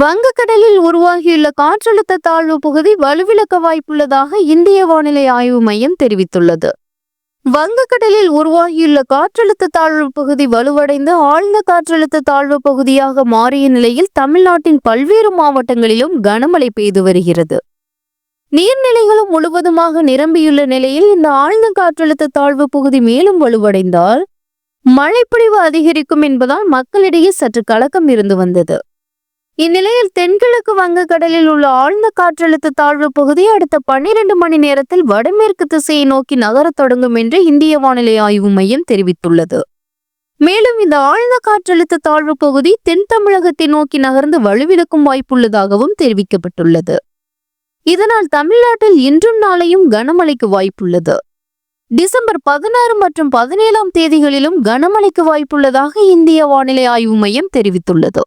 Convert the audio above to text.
வங்கக்கடலில் உருவாகியுள்ள காற்றழுத்த தாழ்வு பகுதி வலுவிழக்க வாய்ப்புள்ளதாக இந்திய வானிலை ஆய்வு மையம் தெரிவித்துள்ளது. வங்கக்கடலில் உருவாகியுள்ள காற்றழுத்த தாழ்வு பகுதி வலுவடைந்து ஆழ்ந்த காற்றழுத்த தாழ்வு பகுதியாக மாறிய நிலையில் தமிழ்நாட்டின் பல்வேறு மாவட்டங்களிலும் கனமழை பெய்து வருகிறது. நீர்நிலைகளும் முழுவதுமாக நிரம்பியுள்ள நிலையில் இந்த ஆழ்ந்த காற்றழுத்த தாழ்வு பகுதி மேலும் வலுவடைந்தால் மழைப்பொழிவு அதிகரிக்கும் என்பதால் மக்களிடையே சற்று கலக்கம் இருந்து வந்தது. இந்நிலையில் தென்கிழக்கு வங்கக்கடலில் உள்ள ஆழ்ந்த காற்றழுத்த தாழ்வு பகுதி அடுத்த பன்னிரண்டு மணி நேரத்தில் வடமேற்கு திசையை நோக்கி நகரத் தொடங்கும் என்று இந்திய வானிலை ஆய்வு மையம் தெரிவித்துள்ளது. மேலும் இந்த ஆழ்ந்த காற்றழுத்த தாழ்வு பகுதி தென் தமிழகத்தை நோக்கி நகர்ந்து வலுவிழக்கும் வாய்ப்புள்ளதாகவும் தெரிவிக்கப்பட்டுள்ளது. இதனால் தமிழ்நாட்டில் இன்றும் நாளையும் கனமழைக்கு வாய்ப்புள்ளது. டிசம்பர் பதினாறு மற்றும் பதினேழாம் தேதிகளிலும் கனமழைக்கு வாய்ப்புள்ளதாக இந்திய வானிலை ஆய்வு மையம் தெரிவித்துள்ளது.